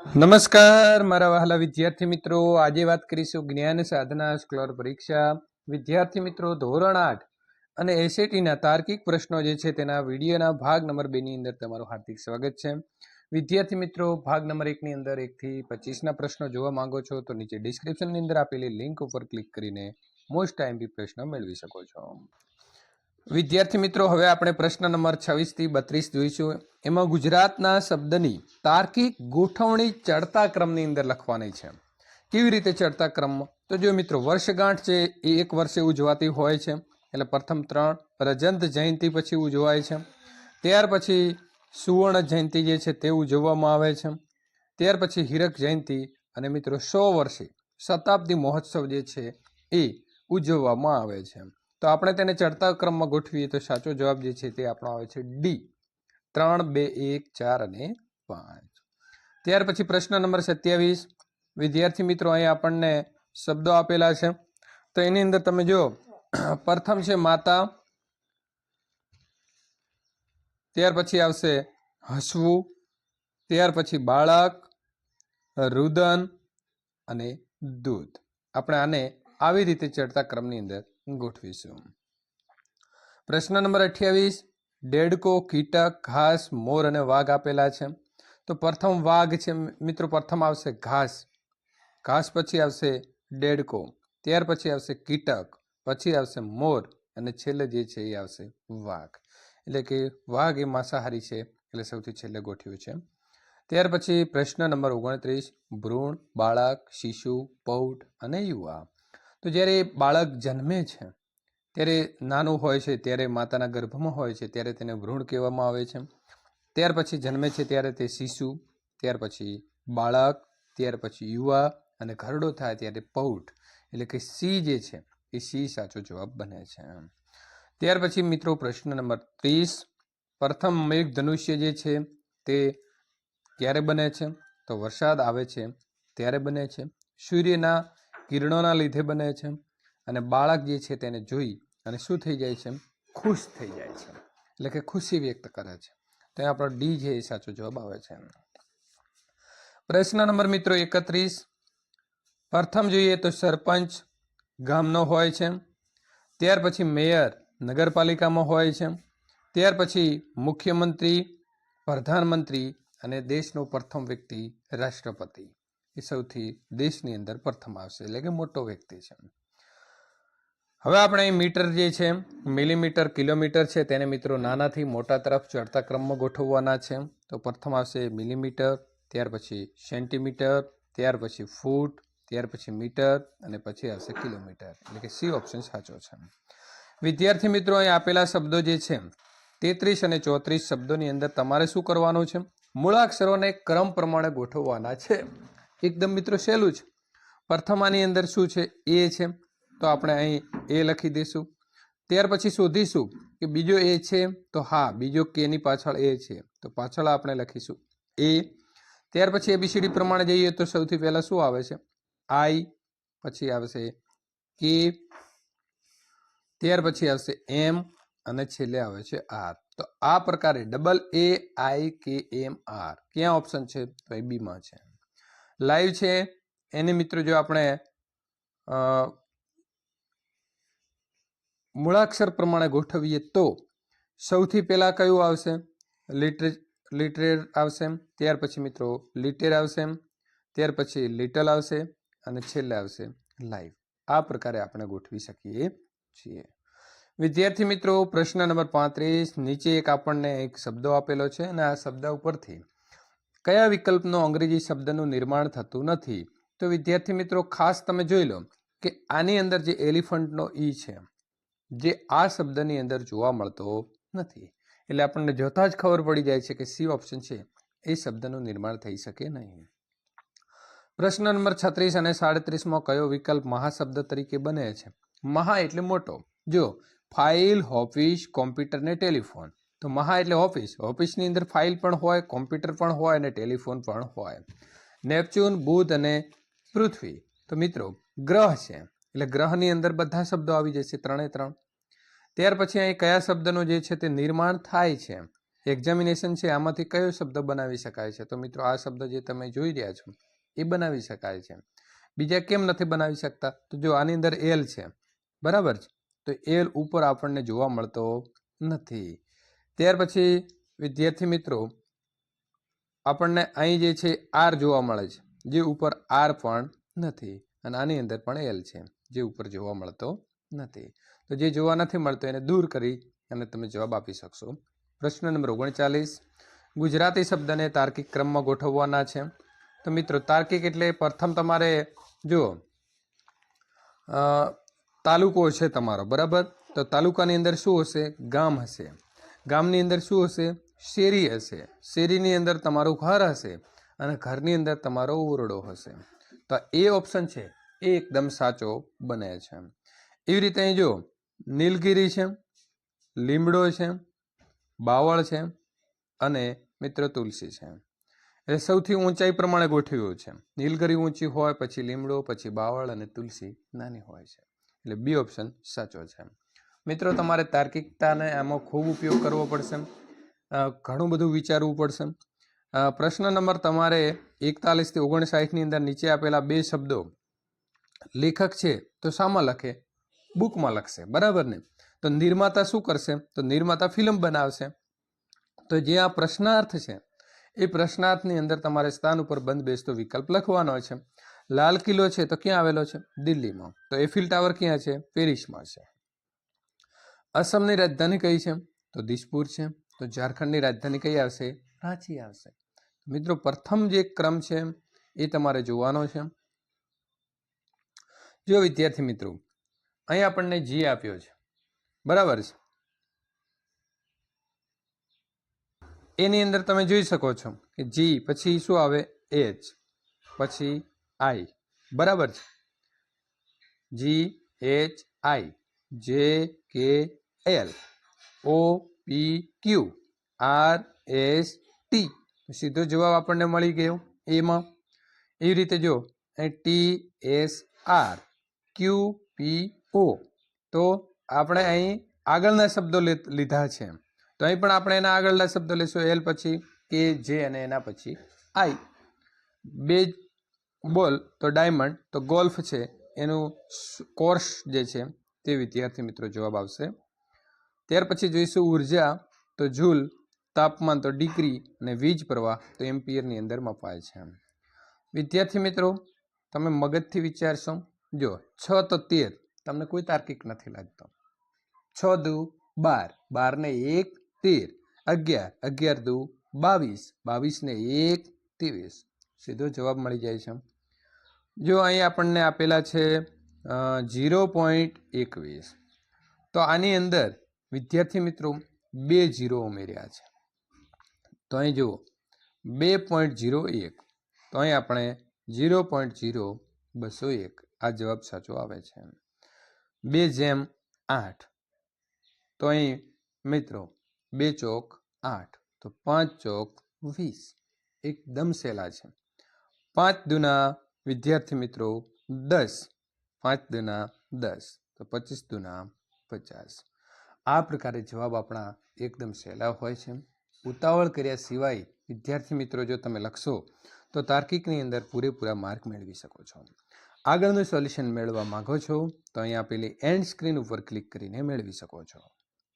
નમસ્કાર, મારા વહાલા વિદ્યાર્થી મિત્રો. આજે વાત કરીશું જ્ઞાન સાધના સ્કોલર પરીક્ષા. વિદ્યાર્થી મિત્રો, ધોરણ આઠ અને એસએટીના તાર્કિક પ્રશ્નો જે છે તેના વિડીયોના ભાગ નંબર બે ની અંદર તમારું હાર્દિક સ્વાગત છે. વિદ્યાર્થી મિત્રો, ભાગ નંબર એકની અંદર એકથી પચીસના પ્રશ્નો જોવા માંગો છો તો નીચે ડિસ્ક્રિપ્શનની અંદર આપેલી લિંક ઉપર ક્લિક કરીને મોસ્ટ ટાઈમથી પ્રશ્ન મેળવી શકો છો. વિદ્યાર્થી મિત્રો, હવે આપણે પ્રશ્ન નંબર છવ્વીસથી બત્રીસ જોઈશું. એમાં ગુજરાતના શબ્દની તાર્કિક ગોઠવણી ચડતા ક્રમની અંદર લખવાની છે. કેવી રીતે ચડતા ક્રમમાં તો જો મિત્રો, વર્ષગાંઠ છે, એ એક વર્ષે ઉજવાતી હોય છે. એટલે પ્રથમ ત્રણ, રજંત જયંતિ પછી ઉજવાય છે. ત્યાર પછી સુવર્ણ જયંતિ જે છે, તે ઉજવવામાં આવે છે. ત્યાર પછી હીરક જયંતિ અને મિત્રો, સો વર્ષે શતાબ્દી મહોત્સવ જે છે, એ ઉજવવામાં આવે છે. તો આપણે તેને ચડતા ક્રમમાં ગોઠવીએ તો સાચો જવાબ જે છે તે આપણો આવે છે ડી. ત્રણ, બે, એક, ચાર અને પાંચ. ત્યાર પછી પ્રશ્ન નંબર સત્યાવીસ. વિદ્યાર્થી મિત્રો, અહીં આપણને શબ્દો આપેલા છે. તો એની અંદર તમે જો પ્રથમ છે માતા. ત્યાર પછી આવશે હસવું. ત્યાર પછી બાળક, રુદન અને દૂધ. આપણે આને આવી રીતે ચડતા ક્રમની અંદર ગોઠવીશું. પ્રશ્ન નંબર અઠ્યાવીસ. ડેડકો, કીટક, ઘાસ, મોર અને વાઘ આપેલા છે. તો પ્રથમ વાઘ છે, મિત્રો, પ્રથમ આવશે ઘાસ. ઘાસ પછી આવશે ડેડકો. ત્યાર પછી આવશે કીટક. પછી આવશે મોર. અને છેલ્લે જે છે એ આવશે વાઘ. એટલે કે વાઘ એ માંસાહારી છે, એટલે સૌથી છેલ્લે ગોઠવ્યું છે. ત્યાર પછી પ્રશ્ન નંબર ઓગણત્રીસ. ભ્રૂણ, બાળક, શિશુ પૌઢ અને યુવા. તો જ્યારે બાળક જન્મે છે, ત્યારે નાનું હોય છે, ત્યારે માતાના ગર્ભમાં હોય છે, ત્યારે તેને ભ્રૂણ કહેવામાં આવે છે. ત્યાર પછી જન્મે છે ત્યારે તે શિશુ, ત્યાર પછી બાળક, ત્યાર પછી યુવા અને ઘરડો થાય ત્યારે પૌઢ એટલે કે સી જે છે, એ સી સાચો જવાબ બને છે. ત્યાર પછી મિત્રો પ્રશ્ન નંબર ત્રીસ. પ્રથમ મેઘ ધનુષ્ય જે છે, તે ક્યારે બને છે? તો વરસાદ આવે છે, ત્યારે બને છે. સૂર્યના કિરણોના લીધે બને છે અને બાળક જે છે તેને જોઈ અને શું થઈ જાય છે? ખુશ થઈ જાય છે. એટલે કે ખુશી વ્યક્ત કરે છે. તો આપણો ડી એ સાચો જવાબ આવે છે. પ્રશ્ન નંબર મિત્રો એકત્રીસ. પ્રથમ જોઈએ તો સરપંચ ગામનો હોય છે. ત્યાર પછી મેયર નગરપાલિકામાં હોય છે. ત્યાર પછી મુખ્યમંત્રી, પ્રધાનમંત્રી અને દેશનો પ્રથમ વ્યક્તિ રાષ્ટ્રપતિ. એ સૌથી દેશની અંદર પ્રથમ આવશે, એટલે કે મોટો વ્યક્તિ છે. હવે આપણે અહીં મીટર જે છે, મિલીમીટર, કિલોમીટર છે, તેને મિત્રો નાનાથી મોટા તરફ ચડતા ક્રમમાં ગોઠવવાના છે. તો પ્રથમ આવશે મિલીમીટર, ત્યાર પછી સેન્ટીમીટર, ત્યાર પછી ફૂટ, ત્યાર પછી મીટર, અને પછી આવશે કિલોમીટર. એટલે કે સી ઓપ્શન સાચો છે. વિદ્યાર્થી મિત્રો, અહીં આપેલા શબ્દો જે છે, તેત્રીસ અને ચોત્રીસ શબ્દોની અંદર તમારે શું કરવાનું છે? મૂળાક્ષરોને ક્રમ પ્રમાણે ગોઠવવાના છે. એકદમ મિત્રો સહેલું છે. પ્રથમાની અંદર શું છે? એ છે. તો આપણે અહીં એ લખી દઈશું. ત્યાર પછી શોધીશું કે બીજો એ છે તો હા, બીજો કેની પાછળ એ છે. તો પાછળ આપણે લખીશું. એ. ત્યાર પછી એબીસીડી પ્રમાણે જઈએ તો સૌથી પહેલાં શું આવે છે? આઈ, પછી આવશે કે. ત્યાર પછી આવશે એમ અને છેલ્લે આવે છે આર. તો આ પ્રકારે ડબલ એ આઈ કે એમ આર ક્યાં ઓપ્શન છે? તો એ બીમાં છે. લાઈવ છે. એને મિત્રો જો આપણે મૂળાક્ષર પ્રમાણે ગોઠવીએ તો સૌથી પહેલાં કયું આવશે? લિટરે, લિટરેર આવશે. ત્યાર પછી મિત્રો લિટેર આવશે. ત્યાર પછી લિટલ આવશે અને છેલ્લે આવશે લાઈવ આ પ્રકારે આપણે ગોઠવી શકીએ છીએ. વિદ્યાર્થી મિત્રો, પ્રશ્ન નંબર પાંત્રીસ, નીચે એક આપણને એક શબ્દો આપેલો છે અને આ શબ્દ ઉપરથી કયા વિકલ્પનો અંગ્રેજી શબ્દનું નિર્માણ થતું નથી? તો વિદ્યાર્થી મિત્રો, ખાસ તમે જોઈ લો કે આની અંદર જે એલિફન્ટનો ઈ છે, જે આ શબ્દની અંદર જોવા મળતો નથી. એટલે આપણને જોતા જ ખબર પડી જાય છે કે સી ઓપ્શન છે, એ શબ્દનું નિર્માણ થઈ શકે નહીં. પ્રશ્ન નંબર છત્રીસ અને સાડત્રીસમાં કયો વિકલ્પ મહાશબ્દ તરીકે બને છે? મહા એટલે મોટો. જો ફાઇલ, ઓફિસ કોમ્પ્યુટર ને ટેલિફોન. તો મહા એટલે ઓફિસ. ઓફિસની અંદર ફાઇલ પણ હોય, કોમ્પ્યુટર પણ હોય અને ટેલિફોન પણ હોય. નેપચ્યુન, બુધ અને પૃથ્વી. તો મિત્રો, ગ્રહ છે. એટલે ગ્રહની અંદર બધા શબ્દો આવી જશે, ત્રણે ત્રણ. ત્યાર પછી અહીં કયા શબ્દનો જે છે તે નિર્માણ થાય છે. એક્ઝામિનેશન છે, આમાંથી કયો શબ્દ બનાવી શકાય છે? તો મિત્રો, આ શબ્દ જે તમે જોઈ રહ્યા છો, એ બનાવી શકાય છે. બીજા કેમ નથી બનાવી શકતા? તો જો આની અંદર એલ છે. બરાબર છે? તો એલ ઉપર આપણને જોવા મળતો નથી. ત્યાર પછી, વિદ્યાર્થી મિત્રો, આપણને અહીં જે છે, આર જોવા મળે છે. જે ઉપર આર પણ નથી અને આની અંદર પણ એલ છે. જે ઉપર જોવા મળતો નથી. તો જે જોવા નથી મળતો એને દૂર કરી અને તમે જવાબ આપી શકશો. પ્રશ્ન નંબર ઓગણચાલીસ. ગુજરાતી શબ્દને તાર્કિક ક્રમમાં ગોઠવવાના છે. તો મિત્રો, તાર્કિક એટલે પ્રથમ તમારે જો તાલુકો છે તમારો, બરાબર? તો તાલુકાની અંદર શું હશે? ગામ હશે. ગામની અંદર શું હશે? શેરી હશે. શેરીની અંદર તમારું ઘર હશે અને ઘરની અંદર તમારો ઓરડો હશે. તો એ ઓપ્શન છે. એ એકદમ સાચો બને છે. એવી રીતે અહીં જો નીલગિરી છે, લીમડો છે, બાવળ છે અને મિત્ર તુલસી છે. એટલે સૌથી ઊંચાઈ પ્રમાણે ગોઠવ્યું છે. નીલગિરી ઊંચી હોય, પછી લીમડો, પછી બાવળ અને તુલસી નાની હોય છે. એટલે બી ઓપ્શન સાચો છે. મિત્રો, તમારે તાર્કિકતાને આમાં ખૂબ ઉપયોગ કરવો પડશે. ઘણું બધું વિચારવું પડશે. પ્રશ્ન નંબર તમારે એકતાલીસથી ઓગણસાઠની અંદર નીચે આપેલા બે શબ્દો. લેખક છે તો શામાં લખે? બુકમાં લખશે. બરાબર ને? તો નિર્માતા શું કરશે? તો નિર્માતા ફિલ્મ બનાવશે. તો જે આ પ્રશ્નાર્થ છે, એ પ્રશ્નાર્થની અંદર તમારે સ્થાન ઉપર બંધ બેસતો વિકલ્પ લખવાનો છે. લાલ કિલ્લો છે તો ક્યાં આવેલો છે? દિલ્હીમાં. તો એફિલ ટાવર ક્યાં છે? પેરિસમાં છે. અસમની રાજધાની કઈ છે? તો દિસપુર છે. તો ઝારખંડની રાજધાની કઈ આવશે? રાંચી આવશે. મિત્રો, પ્રથમ જે ક્રમ છે એ તમારે જોવાનો છે. જો વિદ્યાર્થી મિત્રો, અહીં આપણને જી આપ્યો છે. બરાબર છે? એની અંદર તમે જોઈ શકો છો કે જી પછી શું આવે? એચ પછી આઈ બરાબર છે? જી H I J K L. O, P, Q, R, S, T. સીધો જવાબ આપણને મળી ગયો એમાં. એવી રીતે જો T, S, R, Q, P, O. તો આપણે અહીં આગળના શબ્દો લીધા છે. તો અહીં પણ આપણે એના આગળના શબ્દો લઈશું એલ પછી કે, જે અને એના પછી આઈ. બે બોલ તો ડાયમંડ, તો ગોલ્ફ છે. એનું કોર્સ જે છે તે વિદ્યાર્થી મિત્રો જવાબ આવશે. ત્યાર પછી જોઈશું ઊર્જા, તો જૂલ, તાપમાન, તો ડિગ્રી અને વીજ પ્રવાહ, તો એમ્પિયરની અંદર મપાય છે. વિદ્યાર્થી મિત્રો, તમે મગજથી વિચારશો. જો, છ તો તેર. તમને કોઈ તાર્કિક નથી લાગતો. છ દુ, બાર. બાર ને એક, તેર. અગિયાર. અગિયાર દુ, બાવીસ. બાવીસ ને એક, ત્રેવીસ. સીધો જવાબ મળી જાય છે. જો અહીં આપણને આપેલા છે ઝીરો પોઈન્ટ એકવીસ. તો આની અંદર વિદ્યાર્થી મિત્રો, બે જીરો ઉમેર્યા છે. તો અહીં જુઓ, બે પોઈન્ટ જીરો એક. તો અહીં આપણે જીરો પોઈન્ટ ઝીરો બસો એક, આ જવાબ સાચો આવે છે. બે જેમ આઠ. તો અહીં મિત્રો, બે ચોક આઠ, તો પાંચ ચોક વીસ. એકદમ સહેલા છે. પાંચ દુના વિદ્યાર્થી મિત્રો, દસ. પાંચ દુના દસ, તો પચીસ દુના પચાસ. આ પ્રકારે જવાબ આપણા એકદમ સહેલા હોય છે. ઉતાવળ કર્યા સિવાય, વિદ્યાર્થી મિત્રો, જો તમે લખશો, તો તાર્કિકની અંદર પૂરેપૂરા માર્ક મેળવી શકો છો. આગળનું સોલ્યુશન મેળવવા માંગો છો, તો અહીં આપેલી એન્ડ સ્ક્રીન ઉપર ક્લિક કરીને મેળવી શકો છો.